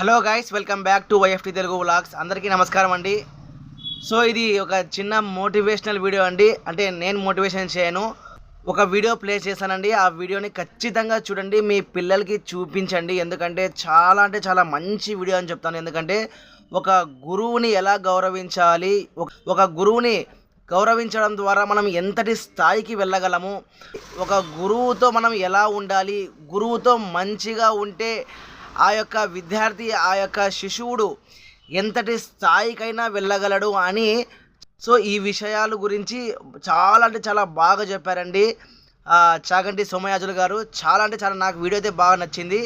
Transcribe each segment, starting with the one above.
Hello guys welcome back to YFT Telugu vlogs అందరికీ నమస్కారం అండి. సో ఇది ఒక చిన్న మోటివేషనల్ వీడియో అండి. అంటే నేను మోటివేషన్ చేయను. ఒక వీడియో ప్లే చేశానండి. ఆ వీడియోని ఖచ్చితంగా చూడండి. మీ పిల్లలకి చూపించండి. ఎందుకంటే చాలా అంటే చాలా మంచి వీడియో అని చెప్తాను. ఎందుకంటే ఒక గురువుని ఎలా గౌరవించాలి? ఒక- ఒక గురువుని గౌరవించడం ద్వారా మనం ఎంతటి స్థాయికి వెళ్ళగలము? ఒక గురువుతో మనం ఎలా ఉండాలి? గురువుతో మంచిగా ఉంటే ఆ యొక్క విద్యార్థి ఆ యొక్క శిశువుడు ఎంతటి స్థాయికైనా వెళ్ళగలడు అని సో ఈ విషయాల గురించి చాలా అంటే చాలా బాగా చెప్పారండి. చాగంటి సోమయాజులు గారు చాలా అంటే చాలా నాకు వీడియో అయితే బాగా నచ్చింది.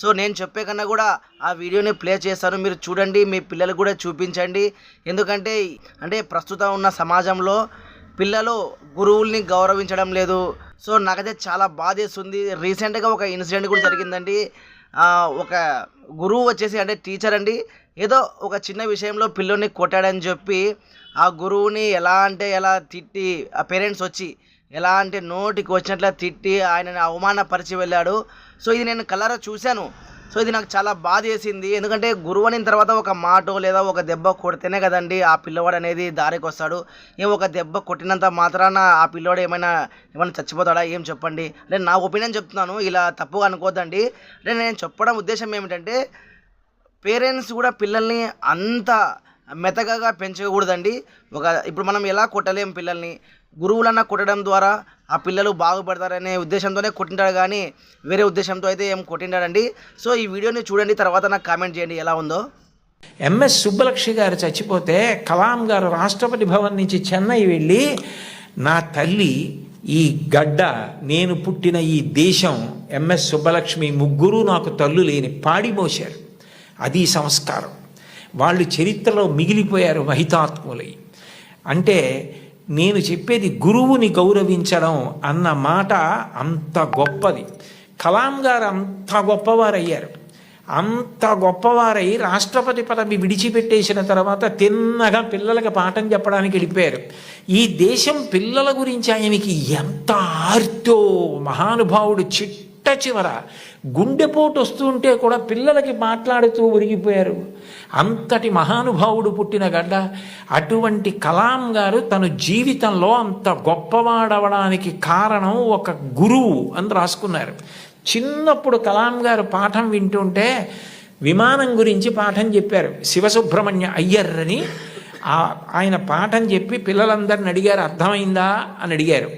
సో నేను చెప్పే కన్నా కూడా ఆ వీడియోని ప్లే చేస్తాను మీరు చూడండి మీ పిల్లలకు కూడా చూపించండి. ఎందుకంటే అంటే ప్రస్తుతం ఉన్న సమాజంలో పిల్లలు గురువుల్ని గౌరవించడం లేదు. సో నాకైతే చాలా బాధేస్తుంది. రీసెంట్గా ఒక ఇన్సిడెంట్ కూడా జరిగిందండి. ఒక గురువు వచ్చేసి అంటే టీచర్ అండి. ఏదో ఒక చిన్న విషయంలో పిల్లోని కొట్టాడని చెప్పి ఆ గురువుని ఎలా అంటే ఎలా తిట్టి ఆ పేరెంట్స్ వచ్చి ఎలా అంటే నోటికి వచ్చినట్లు తిట్టి ఆయనని అవమానపరిచి వెళ్ళాడు. సో ఇది నేను కలరా చూశాను. సో ఇది నాకు చాలా బాధ వేసింది. ఎందుకంటే గురువు అయిన తర్వాత ఒక మాట లేదా ఒక దెబ్బ కొడితేనే కదండి ఆ పిల్లవాడు అనేది దారికి వస్తాడు. ఏం ఒక దెబ్బ కొట్టినంత మాత్రాన ఆ పిల్లోడు ఏమైనా ఏమైనా చచ్చిపోతాడా? ఏం చెప్పండి? అంటే నా ఒపీనియన్ చెప్తున్నాను. ఇలా తప్పుగా అనుకోద్దండి అంటే నేను చెప్పడం ఉద్దేశం ఏమిటంటే పేరెంట్స్ కూడా పిల్లల్ని అంత మెతకగా పెంచకూడదండి. ఒక ఇప్పుడు మనం ఎలా కొట్టలేం పిల్లల్ని? గురువులన్నా కొట్టడం ద్వారా ఆ పిల్లలు బాగుపడతారనే ఉద్దేశంతోనే కొట్టింటాడు కానీ వేరే ఉద్దేశంతో అయితే ఏం కొట్టింటాడండి. సో ఈ వీడియోని చూడండి తర్వాత నాకు కామెంట్ చేయండి ఎలా ఉందో. ఎంఎస్ సుబ్బలక్ష్మి గారు చచ్చిపోతే కలాం గారు రాష్ట్రపతి భవన్ నుంచి చెన్నై వెళ్ళి నా తల్లి ఈ గడ్డ నేను పుట్టిన ఈ దేశం ఎంఎస్ సుబ్బలక్ష్మి ముగ్గురు నాకు తల్లు లేని పాడి మోశారు. అది సంస్కారం. వాళ్ళు చరిత్రలో మిగిలిపోయారు మహితాత్ములై. అంటే నేను చెప్పేది గురువుని గౌరవించడం అన్న మాట అంత గొప్పది. కలాం గారు అంత గొప్పవారయ్యారు. అంత గొప్పవారై రాష్ట్రపతి పదవి విడిచిపెట్టేసిన తర్వాత తిన్నగా పిల్లలకి పాఠం చెప్పడానికి వెళ్ళిపోయారు. ఈ దేశం పిల్లల గురించి ఆయనకి ఎంత ఆర్తో మహానుభావుడు చిట్ చివర గుండెపోటు వస్తుంటే కూడా పిల్లలకి మాట్లాడుతూ ఒరిగిపోయారు. అంతటి మహానుభావుడు పుట్టిన గడ్డ అటువంటి కలాం గారు తన జీవితంలో అంత గొప్పవాడవడానికి కారణం ఒక గురువు అని రాసుకున్నారు. చిన్నప్పుడు కలాం గారు పాఠం వింటుంటే విమానం గురించి పాఠం చెప్పారు. శివసుబ్రహ్మణ్య అయ్యర్ అని ఆయన పాఠం చెప్పి పిల్లలందరిని అడిగారు అర్థమైందా? అని అడిగారు.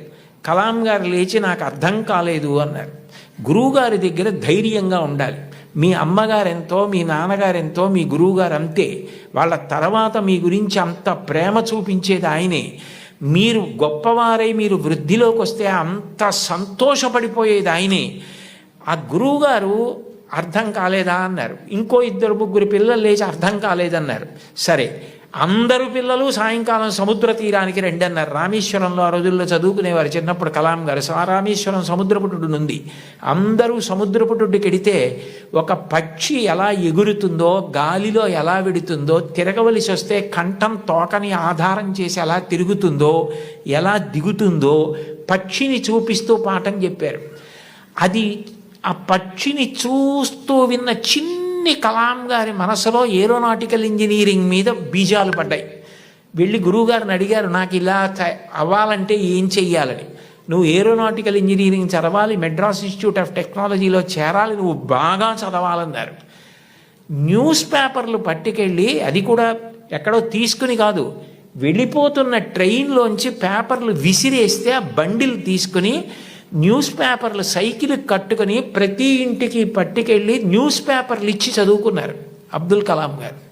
కలాం గారు లేచి నాకు అర్థం కాలేదు అన్నారు. గురువుగారి దగ్గర ధైర్యంగా ఉండాలి. మీ అమ్మగారెంతో మీ నాన్నగారెంతో మీ గురువుగారు అంతే వాళ్ళ తర్వాత మీ గురించి అంత ప్రేమ చూపించేది ఆయనే. మీరు గొప్పవారై మీరు వృద్ధిలోకి వస్తే అంత సంతోషపడిపోయేది ఆయనే. ఆ గురువుగారు అర్థం కాలేదా అన్నారు. ఇంకో ఇద్దరు ముగ్గురు పిల్లలు లేచి అర్థం కాలేదన్నారు. సరే అందరు పిల్లలు సాయంకాలం సముద్ర తీరానికి రండి అన్నారు రామేశ్వరంలో ఆ రోజుల్లో చదువుకునేవారు. చిన్నప్పుడు కలాం గారు సా రామేశ్వరం సముద్రపుటుడు అందరూ సముద్రపుటుడికి వెడితే ఒక పక్షి ఎలా ఎగురుతుందో గాలిలో ఎలా విడుతుందో తిరగవలసి వస్తే కంఠం తోకని ఆధారం చేసి ఎలా తిరుగుతుందో ఎలా దిగుతుందో పక్షిని చూపిస్తూ పాఠం చెప్పారు. అది ఆ పక్షిని చూస్తూ విన్న చిన్న కలాం గారి మనసులో ఏరోనాటికల్ ఇంజనీరింగ్ మీద బీజాలు పడ్డాయి. వెళ్ళి గురువుగారిని అడిగారు నాకు ఇలా అవ్వాలంటే ఏం చెయ్యాలని? నువ్వు ఏరోనాటికల్ ఇంజనీరింగ్ చదవాలి మెడ్రాస్ ఇన్స్టిట్యూట్ ఆఫ్ టెక్నాలజీలో చేరాలి నువ్వు బాగా చదవాలన్నారు. న్యూస్ పేపర్లు పట్టుకెళ్ళి అది కూడా ఎక్కడో తీసుకుని కాదు వెళ్ళిపోతున్న ట్రైన్లోంచి పేపర్లు విసిరేస్తే ఆ బండిలు తీసుకుని న్యూస్ పేపర్లు సైకిల్ కట్టుకుని ప్రతి ఇంటికి పట్టుకెళ్ళి న్యూస్ పేపర్లు ఇచ్చి చదువుకున్నారు అబ్దుల్ కలాం గారు.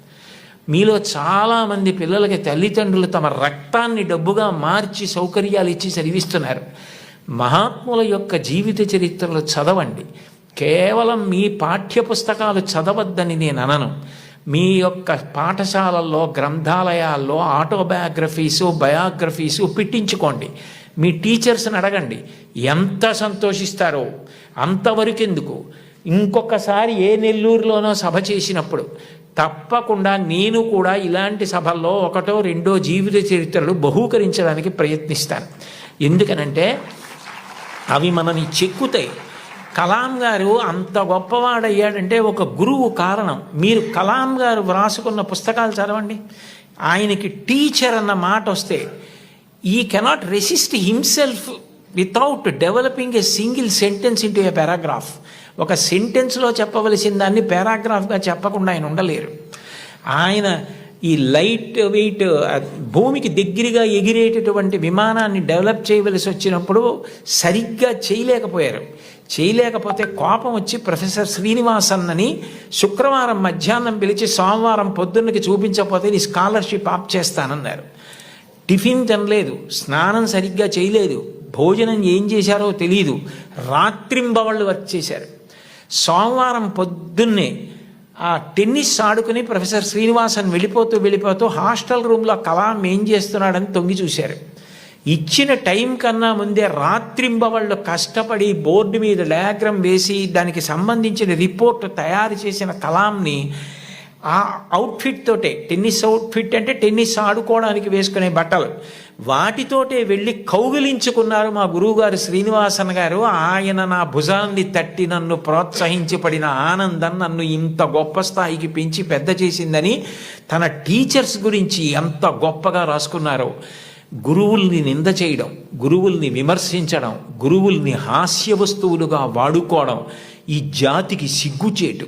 మీలో చాలామంది పిల్లలకి తల్లిదండ్రులు తమ రక్తాన్ని డబ్బుగా మార్చి సౌకర్యాలు ఇచ్చి చదివిస్తున్నారు. మహాత్ముల యొక్క జీవిత చరిత్రలు చదవండి. కేవలం మీ పాఠ్యపుస్తకాలు చదవద్దని నేను అనను. మీ యొక్క పాఠశాలల్లో గ్రంథాలయాల్లో ఆటోబయోగ్రఫీసు బయోగ్రఫీసు పెట్టించుకోండి. మీ టీచర్స్ని అడగండి. ఎంత సంతోషిస్తారో అంతవరకు ఎందుకు ఇంకొకసారి ఏ నెల్లూరులోనో సభ చేసినప్పుడు తప్పకుండా నేను కూడా ఇలాంటి సభల్లో ఒకటో రెండో జీవిత చరిత్రలు బహూకరించడానికి ప్రయత్నిస్తాను. ఎందుకనంటే అవి మనని చెక్కుతాయి. కలాం గారు అంత గొప్పవాడయ్యాడంటే ఒక గురువు కారణం. మీరు కలాం గారు వ్రాసుకున్న పుస్తకాలు చదవండి. ఆయనకి టీచర్ అన్న మాట వస్తే ఈ cannot resist himself without developing a single sentence into a paragraph ఒక సెంటెన్స్లో చెప్పవలసిన దాన్ని పారాగ్రాఫ్గా చెప్పకుండా ఆయన ఉండలేరు. ఆయన ఈ లైట్ వెయిట్ భూమికి దగ్గరగా ఎగిరేటటువంటి విమానాన్ని డెవలప్ చేయవలసి వచ్చినప్పుడు సరిగ్గా చేయలేకపోయారు. చేయలేకపోతే కోపం వచ్చి ప్రొఫెసర్ శ్రీనివాసన్నని శుక్రవారం మధ్యాహ్నం పిలిచి సోమవారం పొద్దున్నకి చూపించకపోతే నీ స్కాలర్షిప్ ఆప్ చేస్తానన్నారు. టిఫిన్ తినలేదు స్నానం సరిగ్గా చేయలేదు భోజనం ఏం చేశారో తెలియదు రాత్రింబవళ్ళు వర్క్ చేశారు. సోమవారం పొద్దున్నే ఆ టెన్నిస్ ఆడుకుని ప్రొఫెసర్ శ్రీనివాసన్ వెళ్ళిపోతూ వెళ్ళిపోతూ హాస్టల్ రూమ్లో కలాం ఏం చేస్తున్నాడని తొంగి చూశారు. ఇచ్చిన టైం కన్నా ముందే రాత్రింబవళ్ళు కష్టపడి బోర్డు మీద డయాగ్రామ్ వేసి దానికి సంబంధించిన రిపోర్ట్ తయారు చేసిన కలాంని ఆ అవుట్ఫిట్ తోటే టెన్నిస్ అవుట్ఫిట్ అంటే టెన్నిస్ ఆడుకోవడానికి వేసుకునే బట్టలు. వాటితోటే వెళ్ళి కౌగిలించుకున్నారు మా గురువుగారు శ్రీనివాసన్ గారు. ఆయన నా భుజాన్ని తట్టి నన్ను ప్రోత్సహించి పడిన ఆనందం నన్ను ఇంత గొప్ప స్థాయికి పెంచి పెద్ద చేసిందని తన టీచర్స్ గురించి ఎంత గొప్పగా రాసుకున్నారో. గురువుల్ని నింద చేయడం గురువుల్ని విమర్శించడం గురువుల్ని హాస్య వస్తువులుగా వాడుకోవడం ఈ జాతికి సిగ్గుచేటు.